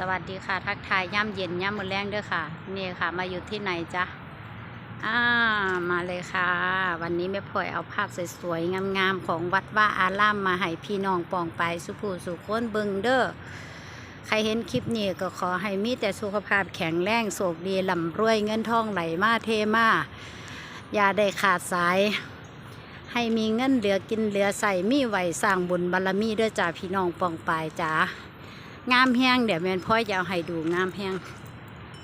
สวัสดีค่ะ ทักทายย่ำเย็นย่ำมือแรงเด้วยค่ะ นี่ค่ะ มาอยู่ที่ไหนจ๊ะอ่ามาเลยค่ะ วันนี้แม่พลอยเอาภาพสวยๆ งามๆ ของวัดว่าอารามมาให้พี่น้องปองไปสุภูสุขคนเบิงเด้อใครเห็นคลิปนี้ก็ขอให้มีแต่สุขภาพแข็งแรงโศกดีลำรวยเงินทองไหลมาเทมาอย่าได้ขาดสาย ให้มีเงินเหลือกินเหลือใส่มีไหวสร้างบุญบารมีด้อจ้าพี่น้องปองปายจ้า งามแห้งเดี๋ยวแม่นพ่อยจะเอาให้ดูงามแห้ง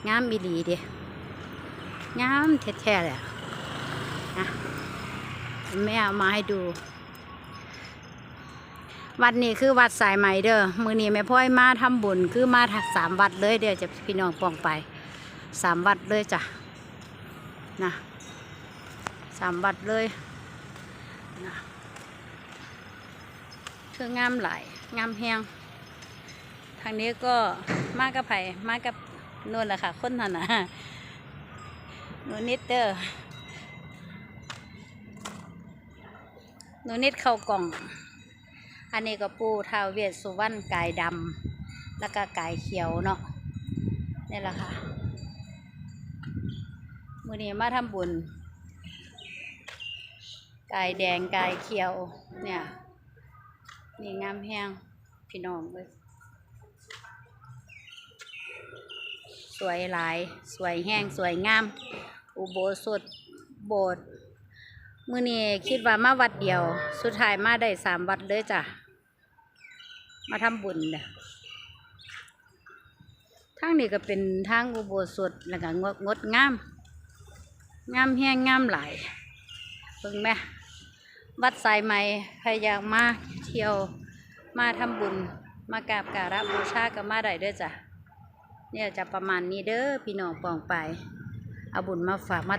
งามอีหลีเด้งามแท้ๆเลยอะนะแม่เอามาให้ดู วัดนี้คือวัดสายไหมเด้อมือนี้แม่พ่อยมาทำบุญคือมาทักสามวัดเลยเด้อจะพี่น้องปองไปสามวัดเลยจ้ะนะสามวัดเลยนะคืองามหลายงามแห้ง ทางนี้ก็มากับไผ่มากับนวลแหละค่ะคนหนนะหนูนิดเด้อหนูนิดเข้ากล่อง อันนี้ก็ปูทาวเวสสุวรรณกายดำแล้วก็กายเขียวเนาะนี่แหละค่ะมือนี้มาทำบุญกายแดงกายเขียวเนี่ยนี่งามแห้งพี่น้องเลย วยหลาย สวยแห้งสวยงาม อุโบสถโบสถ์มือนี้คิดว่ามาวัดเดียว สุดท้ายมาได้สามวัดเลยจ้ะ มาทำบุญเนี่ยทางนี้ก็เป็นทางอุโบสถแล้วก็งดงดงาม งามแห้งงามหลายเบิ่งไหมวัดสายไหมพยายามมาเที่ยวมาทำบุญ มากราบการะบูชาก็มาได้ด้อจ้ะ เนี่ยจะประมาณนี้เด้อพี่น้องปองไป เอาบุญมาฝากมา